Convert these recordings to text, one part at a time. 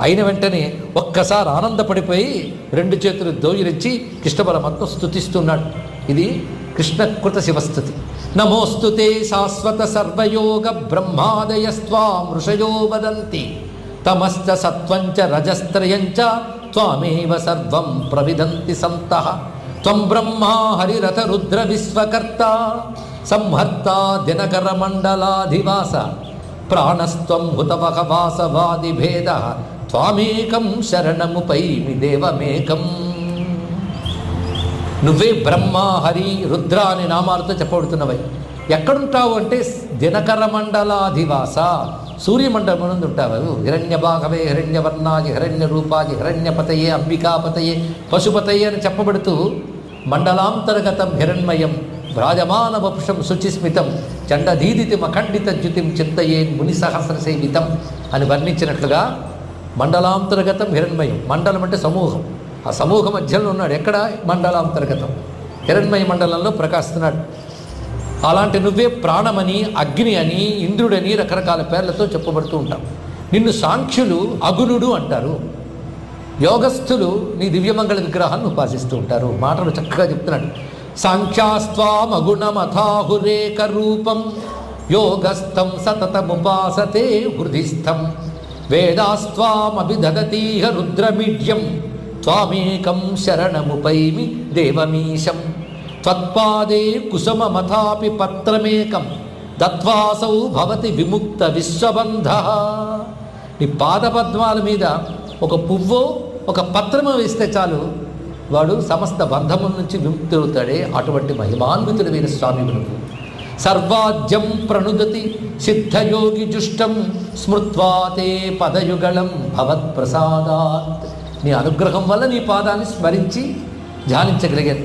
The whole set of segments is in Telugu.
అయిన వెంటనే ఒక్కసారి ఆనందపడిపోయి రెండు చేతులు దోయిరించి కృష్ణ పరమాత్మ స్థుతిస్తున్నాడు ఇది కృష్ణకృత శివస్థుతి. నమోస్తుతే శాశ్వత సర్వయోగ బ్రహ్మాదయస్వాం ఋషయో వదంతి. తమస్త సత్వంచ రజస్త్రయంచ త్వామేవ సర్వం ప్రవిదంతి సంత. త్వం బ్రహ్మా హరిరథ రుద్ర విశ్వకర్త. సంహర్త దినకర మండలాధివాస. ప్రాణస్త్వం హుతవహ వాసవాది భేద. త్వామేకం శరణముపైమి దేవమేకం. నువ్వే బ్రహ్మ హరి రుద్ర అనే నామాలతో చెప్పబడుతున్నవై. ఎక్కడుంటావు అంటే దినకర మండలాధివాస సూర్యమండలం నుండి ఉంటావు. హిరణ్య భాగవే హిరణ్యవర్ణాది హిరణ్య రూపాది హిరణ్యపతయే అంబికాపతయే పశుపతయే అని చెప్పబడుతూ మండలాంతర్గతం హిరణ్మయం భ్రాజమాన వపుషం శుచిస్మితం చండధీదితి మఖండిత జ్యుతిం చింతయే ముని సహస్ర సేవితం అని వర్ణించినట్లుగా మండలాంతర్గతం హిరణ్మయం మండలం అంటే సమూహం. ఆ సమూహ మధ్యలో ఉన్నాడు. ఎక్కడ? మండలాంతర్గతం. హిరణ్మయ మండలంలో ప్రకాశిస్తున్నాడు. అలాంటి నువ్వే ప్రాణమని అగ్ని అని ఇంద్రుడని రకరకాల పేర్లతో చెప్పబడుతూ ఉంటాం నిన్ను సాంఖ్యులు అగుణుడు అంటారు. యోగస్థులు నీ దివ్యమంగళ విగ్రహాన్ని ఉపాసిస్తూ ఉంటారు. మాటలు చక్కగా చెప్తున్నాడు. సాంఖ్యాస్వామగుణమథాహురేక రూపం యోగస్థం సతతముపాసతే హృదిస్థం వేదాస్వామభిదతీహ రుద్రమిడ్యం త్వామేకం శరణముపైమి దేవమీశం త్వత్పాదే కుసుమమథాపి పత్రమేకం దత్వాసౌ భవతి విముక్త విశ్వబంధ. నీ పాదపద్మాల మీద ఒక పువ్వో ఒక పత్రము వేస్తే చాలు. వాడు సమస్త బంధముల నుంచి విముక్తుడవుతాడే. అటువంటి మహిమాన్వితుడమైన స్వామి నువ్వు సర్వాజ్యం ప్రణుదతి సిద్ధయోగి జుష్టం స్మృత్వాతే పదయుగళం భవత్ప్రసాదాత్. నీ అనుగ్రహం వల్ల నీ పాదాన్ని స్మరించి ధ్యానించగలిగాను.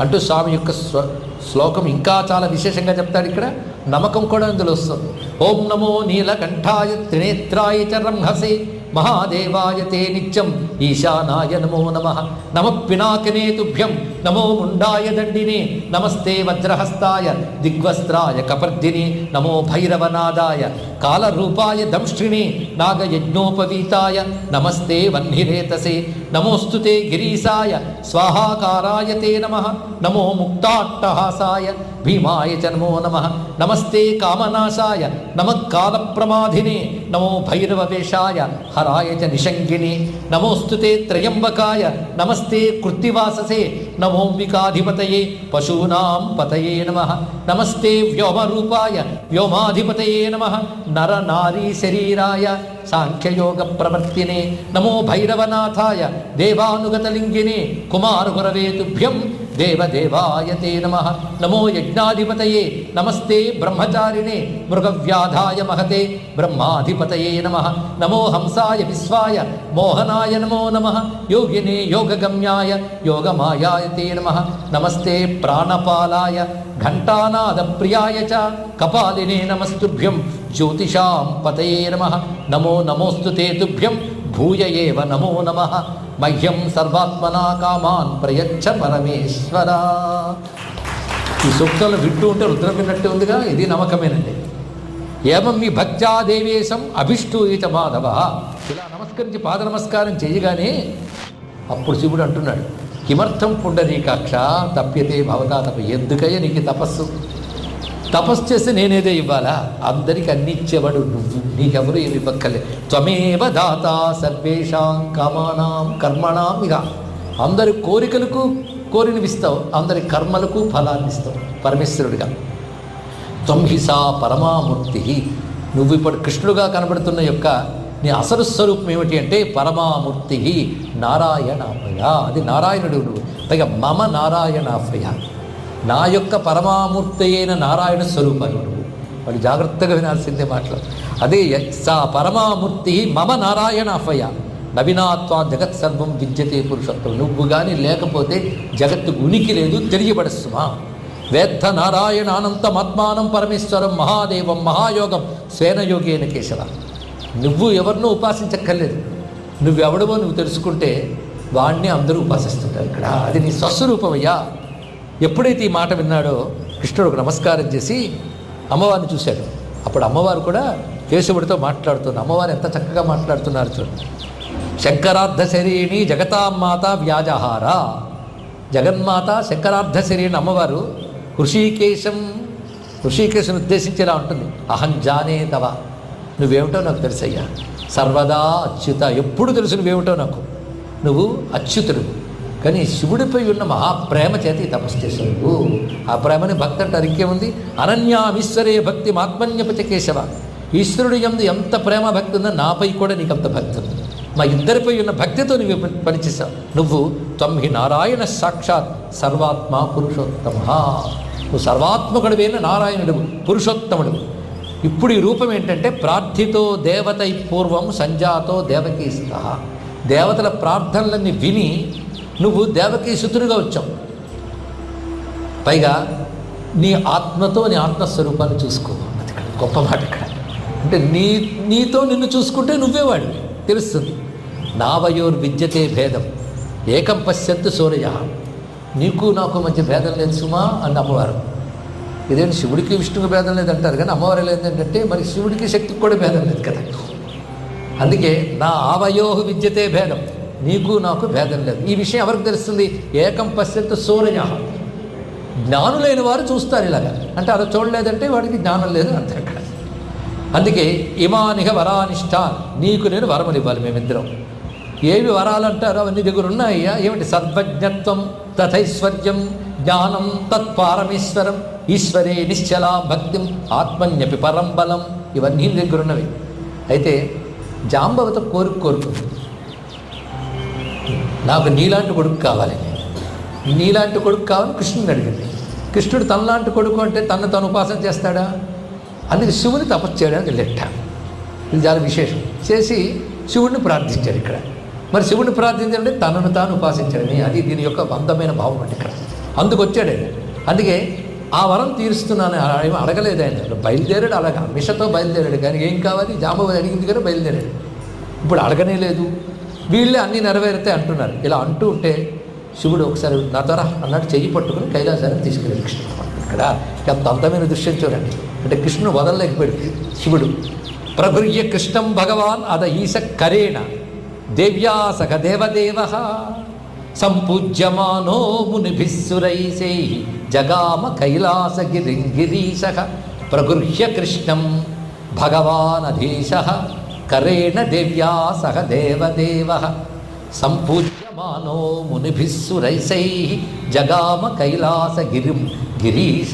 అంటూ స్వామి యొక్క స్వ శ్లోకం ఇంకా చాలా విశేషంగా చెప్తాడు ఇక్కడ. నమ్మకం కూడా ఇందులో వస్తుంది. ఓం నమో నీలకంఠాయ త్రినేత్రాయ చ రంహసే. మహాదేవాయ తే నిత్యం ఈశానాయ నమో నమ. నమ పినాకనే తుభ్యం. నమో ముండాయ దండినే. నమస్తే వజ్రహస్తాయ దిగ్వస్త్రాయ కపర్దిని. నమో భైరవనాదాయ కాలరూపాయ దంష్ట్రిణే. నాగయజ్ఞోపవీతాయ నమస్తే వహ్నిరేతసే నమోస్తుతే గిరీశాయ. స్వాహాకారాయ తే నమ. నమో ముక్తాట్టహాసాయ. భీమాయ చ నమో నమ నమస్తే కామనాశాయ నమ కాలప్రమాధినే నమో భైరవవేషాయ హరాయ చ నిషంగిణి నమోస్తుతే త్రయంబకాయ నమస్తే కృత్తివాససే నమోంబికాధిపతయే పశూనాం పతయే నమ నమస్తే వ్యోమరూపాయ వ్యోమాధిపతయే నమ నర నారీ శరీరాయ సాంఖ్యయోగ ప్రవర్తినే నమో భైరవనాథాయ దేవానుగతలింగినే కుమారగురవే తుభ్యం దేవదేవాయ తే నమ నమో యజ్ఞాధిపతయే నమస్తే బ్రహ్మచారిణే మృగవ్యాధాయ మహతే బ్రహ్మాధిపతయే నమ నమో హంసాయ విశ్వాయ మోహనాయ నమో నమ యోగినే యోగగమ్యాయ యోగమాయాయ తే నమ నమస్తే ప్రాణపాలాయ ఘంటానాద ప్రియాయ చ కపాలినే నమస్తుభ్యం జ్యోతిషాం పతయే నమ నమో నమోస్తు తే తుభ్యం భూయ ఏవ నమో నమ మహ్యం సర్వాత్మనా కామాన్ ప్రయచ్చ పరమేశ్వర ఈ సూక్తాలు వింటూ ఉంటే రుద్రం విన్నట్టు ఉందిగా ఇది నమ్మకమేనండి. ఏమం మీ భక్త్యా దేవేశం అభిష్టూయిత మాధవ। ఇలా నమస్కరించి పాద నమస్కారం చేయగానే అప్పుడు శివుడు అంటున్నాడు కిమర్థం పుండరీకాక్ష తప్యతే భవతా తప ఎందుకయ్య నీకు తపస్సు? తపస్సు చేస్తే నేనేదే ఇవ్వాలా? అందరికి అన్ని ఇచ్చేవాడు నువ్వు నీకెవరు ఏమి ఇవ్వక్కలే త్వమేవ దాత సర్వేషాం కామానాం కర్మణాం ఇక అందరి కోరికలకు కోరినవిస్తావు అందరి కర్మలకు ఫలాన్ని ఇస్తావు పరమేశ్వరుడిగా. త్వంహిసా పరమామూర్తి. నువ్వు ఇప్పుడు కృష్ణుడుగా కనబడుతున్న యొక్క నీ అసలు స్వరూపం ఏమిటి అంటే పరమామూర్తి. నారాయణాభయ. అది నారాయణుడు నువ్వు. పైగా మమ నారాయణాభయ. నా యొక్క పరమామూర్తి అయిన నారాయణ స్వరూపాన్ని నువ్వు జాగ్రత్తగా వినాల్సిందే మాటలు. అదే సా పరమామూర్తి మమ నారాయణాభయ నవీనాత్వా జగత్ సర్వం విద్యతే పురుషత్వం. నువ్వు కానీ లేకపోతే జగత్తుకు ఉనికి లేదు తెలియబడస్తుమా? అనంతం ఆత్మానం పరమేశ్వరం మహాదేవం మహాయోగం స్వేనయోగేన కేశవ. నువ్వు ఎవరినో ఉపాసించక్కర్లేదు. నువ్వెవడవో నువ్వు తెలుసుకుంటే వాణ్ణి అందరూ ఉపాసిస్తుంటారు ఇక్కడ. అది నీ స్వస్వరూపమయ్యా. ఎప్పుడైతే ఈ మాట విన్నాడో కృష్ణుడు ఒక నమస్కారం చేసి అమ్మవారిని చూశాడు. అప్పుడు అమ్మవారు కూడా కేశవుడితో మాట్లాడుతుంది అమ్మవారు ఎంత చక్కగా మాట్లాడుతున్నారు చూడండి. శంకరార్ధ శరీణి జగతామాత వ్యాజహార. జగన్మాత శంకరార్ధ శరీణి అమ్మవారు ఋషికేశం ఋషికేశం ఉద్దేశించి ఇలా ఉంటుంది. అహం జానే తవ. నువ్వేమిటో నాకు తెలుసయ్యా. సర్వదా అచ్యుత. ఎప్పుడు తెలుసు నువ్వేమిటో నాకు? నువ్వు అచ్యుతుడు కానీ శివుడిపై ఉన్న మహాప్రేమ చేత ఈ తపస్సు చేశాడు ఆ ప్రేమని భక్తి అంటే ఇంకేముంది అనన్యామీశ్వరే భక్తి మాత్మన్యపచ కేశవ. ఈశ్వరుడు ఎందు ఎంత ప్రేమ భక్తి ఉందో నాపై కూడా నీకు అంత భక్తి ఉంది. మా ఇద్దరిపై ఉన్న భక్తితో నువ్వు పని- పనిచేసావు. నువ్వు త్వమ్హి నారాయణ సాక్షాత్ సర్వాత్మ పురుషోత్తమ. నువ్వు సర్వాత్మకుడివైన నారాయణుడు పురుషోత్తముడు ఇప్పుడు ఈ రూపం ఏంటంటే ప్రార్థితో దేవతై పూర్వం సంజాతో దేవకీస్త. దేవతల ప్రార్థనలన్నీ విని నువ్వు దేవకి సుతుడిగా వచ్చావు. పైగా నీ ఆత్మతో నీ ఆత్మస్వరూపాన్ని చూసుకో. అది ఇక్కడ గొప్ప మాట ఇక్కడ. అంటే నీ నీతో నిన్ను చూసుకుంటే నువ్వే వాడివి. తెలుస్తుంది. నావయోర్ విద్యతే భేదం. ఏకం పశ్యత్తు సూర్య. నీకు నాకు మధ్య భేదం లేదు సుమా అని అమ్మవారు. ఇదేంటి శివుడికి విష్ణువుకి భేదం లేదంటారు కానీ అమ్మవారు ఏంటంటే మరి శివుడికి శక్తికి కూడా భేదం లేదు కదా. అందుకే నా ఆవయోహ విద్యతే భేదం. నీకు నాకు భేదం లేదు. ఈ విషయం ఎవరికి తెలుస్తుంది? ఏకం పశ్యత్తు సూర్య జ్ఞానులైన వారు చూస్తారు ఇలాగా. అంటే అలా చూడలేదంటే వాడికి జ్ఞానం లేదు అంతే అక్కడ అందుకే ఇమానిహ వరానిష్ట నీకు నేను వరములు ఇవ్వాలి మేమిద్దరం. ఏవి వరాలంటారో అవన్నీ దగ్గర ఉన్నాయ్యా ఏమిటి? సర్వజ్ఞత్వం తథైశ్వర్యం జ్ఞానం తత్పారమేశ్వరం ఈశ్వరే నిశ్చల భక్తిం ఆత్మన్యపి పరం బలం ఇవన్నీ దగ్గరున్నవి దగ్గర ఉన్నవి. అయితే జాంబవత కోరిక కోరుకుంది. నాకు నీలాంటి కొడుకు కావాలి. నీలాంటి కొడుకు కావాలని కృష్ణుని అడిగింది. కృష్ణుడు తనలాంటి కొడుకు అంటే తను తను ఉపాసన చేస్తాడా? అందుకే శివుని తపస్సు చేయడానికి లెట్ట ఇది చాలా విశేషం. చేసి శివుడిని ప్రార్థించాడు ఇక్కడ. మరి శివుడిని ప్రార్థించాలంటే తనను తాను ఉపాసించాడని అది దీని యొక్క అందమైన భావం అంటే ఇక్కడ. అందుకు వచ్చాడు ఆయన. అందుకే ఆ వరం తీరుస్తున్నాను ఏమో అడగలేదు ఆయన. బయలుదేరాడు అలాగా. మిషతో బయలుదేరాడు. కానీ ఏం కావాలి? జాంబవతి అడిగింది కానీ బయలుదేరాడు. ఇప్పుడు అడగనే లేదు. వీళ్ళే అన్నీ నెరవేరితే అంటున్నారు. ఇలా అంటూ ఉంటే శివుడు ఒకసారి నా త్వర చెయ్యి పట్టుకుని కైలాసానికి తీసుకెళ్ళాడు కృష్ణుడు ఇక్కడ ఎంత అందమైన దృశ్యం చూడండి. అంటే కృష్ణుడు వదలలేకపోయాడు. శివుడు ప్రగృహ్య కృష్ణం భగవాన్ అద ఈశ కరేణ దేవ్యాసక దేవదేవ సంపూజ్యమానో మునిభిస్సురైసై జగామ కైలాసగిరింగిరీశ ప్రగృహ్య కృష్ణం భగవాన్ అధీశ కరేణ దేవ్యా సహ దేవదేవ. సంపూజ్యమానో మునిభిస్సురైసై జగామ కైలాసగిరిం గిరీశ.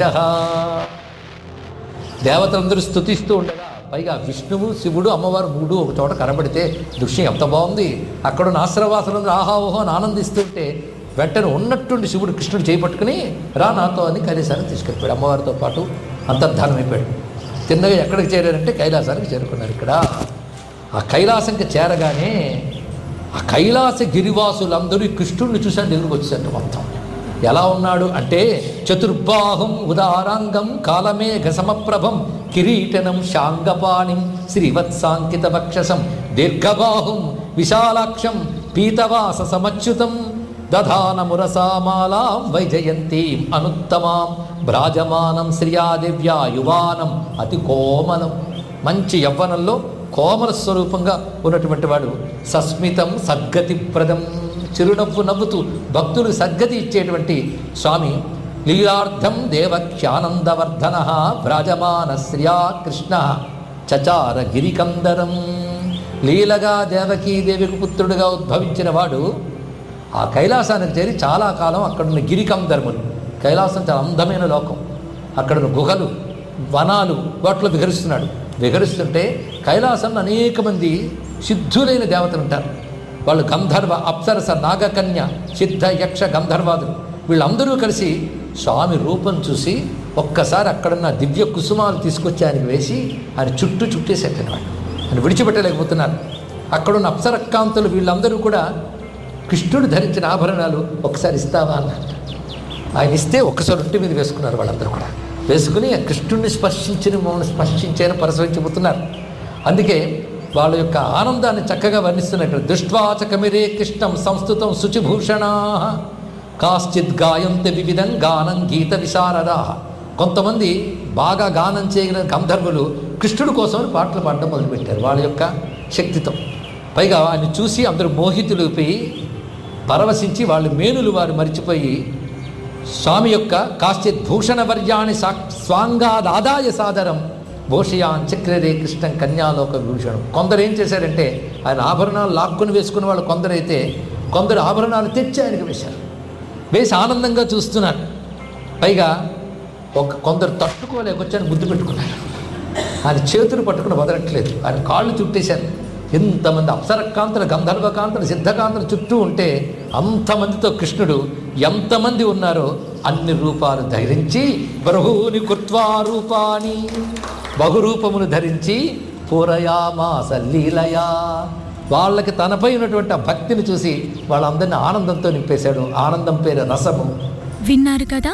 దేవతలందరూ స్థుతిస్తూ ఉండగా పైగా విష్ణువు శివుడు అమ్మవారు మూడు ఒక చోట కనబడితే దృశ్యం ఎంత బాగుంది. అక్కడ ఉన్న ఆశ్రవాసులందరూ ఆహా అని ఆనందిస్తుంటే వెంటనే ఉన్నట్టుండి శివుడు కృష్ణుడు చేపట్టుకుని రా నాతో అని కైలాసానికి తీసుకెళ్ళిపోయాడు. అమ్మవారితో పాటు అంతర్ధానం అయిపోయాడు తిన్నగా ఎక్కడికి చేరారంటే కైలాసానికి చేరుకున్నారు ఇక్కడ. ఆ కైలాసంకి చేరగానే ఆ కైలాస గిరివాసులందరూ కృష్ణుడిని చూసాను దగ్గరికి మొత్తం. ఎలా ఉన్నాడు అంటే చతుర్బాహం ఉదారాంగం కాలమే ఘసమప్రభం కిరీటనం శాంగపాణిం శ్రీవత్సాంకిత వక్షసం దీర్ఘబాహుం విశాలాక్షం పీతవాస సమచ్యుతం దధానమురసామాలాం వైజయంతీం అనుత్తమాం భ్రాజమానం శ్రియాదివ్యా యువానం అతి కోమలం. మంచి యవ్వనంలో కోమల స్వరూపంగా ఉన్నటువంటి వాడు సస్మితం సద్గతి ప్రదం చిరునవ్వు నవ్వుతూ భక్తులు సద్గతి ఇచ్చేటువంటి స్వామి లీలార్థం దేవఖ్యానందవర్ధన భ్రాజమాన శ్రియా కృష్ణ చచార గిరికందరం లీలగా దేవకీదేవికి పుత్రుడిగా ఉద్భవించిన వాడు ఆ కైలాసానికి చేరి చాలా కాలం అక్కడున్న గిరికందరములు. కైలాసం చాలా అందమైన లోకం. అక్కడున్న గుహలు వనాలు వాటిలో విహరిస్తున్నాడు. విహరిస్తుంటే కైలాసంలో అనేక మంది సిద్ధులైన దేవతలు ఉంటారు. వాళ్ళు గంధర్వ అప్సరస నాగకన్య సిద్ధ యక్ష గంధర్వాదులు. వీళ్ళందరూ కలిసి స్వామి రూపం చూసి ఒక్కసారి అక్కడున్న దివ్య కుసుమాలు తీసుకొచ్చి ఆయనకు వేసి ఆయన చుట్టూ చుట్టేసేటను వాళ్ళు. ఆయన విడిచిపెట్టలేకపోతున్నారు. అక్కడున్న అప్సరకాంతులు వీళ్ళందరూ కూడా కృష్ణుడు ధరించిన ఆభరణాలు ఒకసారి ఇస్తావా అన్నారు. ఆయన ఇస్తే ఒక్కసారి ఒంటి మీద వేసుకున్నారు వాళ్ళందరూ కూడా. వేసుకుని కృష్ణుడిని స్పర్శించిన మమ్మల్ని స్పర్శించారని ప్రసవించబోతున్నారు అందుకే వాళ్ళ యొక్క ఆనందాన్ని చక్కగా వర్ణిస్తున్నట్టు దృష్ట్వాచకమిరే కృష్ణం సంస్కృతం శుచిభూషణా కాశ్చిత్ గాయంతి వివిధం గానం గీత విశారదా. కొంతమంది బాగా గానం చేయగల గంధర్వులు కృష్ణుడి కోసం పాటలు పాడడం మొదలుపెట్టారు. వాళ్ళ యొక్క శక్తితో. పైగా ఆయన చూసి అందరూ మోహితులైపోయి పరవశించి వాళ్ళు మేనులు వారు మరిచిపోయి స్వామి యొక్క కాశ్చిత్ భూషణ వర్యాన్ని సా స్వాంగాదాదాయ సాదరం భూషయాన్ చక్రరే కృష్ణం కన్యాలోక విభూషణం. కొందరు ఏం చేశారంటే ఆయన ఆభరణాలు లాక్కుని వేసుకున్న వాళ్ళు కొందరైతే కొందరు ఆభరణాలు తెచ్చి ఆయనకు వేశారు. వేసి ఆనందంగా చూస్తున్నారు. పైగా ఒక కొందరు తట్టుకోలేకొచ్చి ఆయన ముద్దు పెట్టుకున్నారు. ఆయన చేతులు పట్టుకుని వదలట్లేదు. ఆయన కాళ్ళు చుట్టేశారు. ఎంతమంది అప్సరకాంతలు గంధర్వకాంతలు సిద్ధకాంతలు చుట్టూ ఉంటే అంతమందితో కృష్ణుడు ఎంతమంది ఉన్నారో అన్ని రూపాలు ధరించి బహుని కృత్వా రూపాని బహురూపములు ధరించి పూరయామాస లీలయా వాళ్ళకి తనపై ఉన్నటువంటి ఆ భక్తిని చూసి వాళ్ళందరినీ ఆనందంతో నింపేశాడు. ఆనందం పేరు రసము. విన్నారు కదా?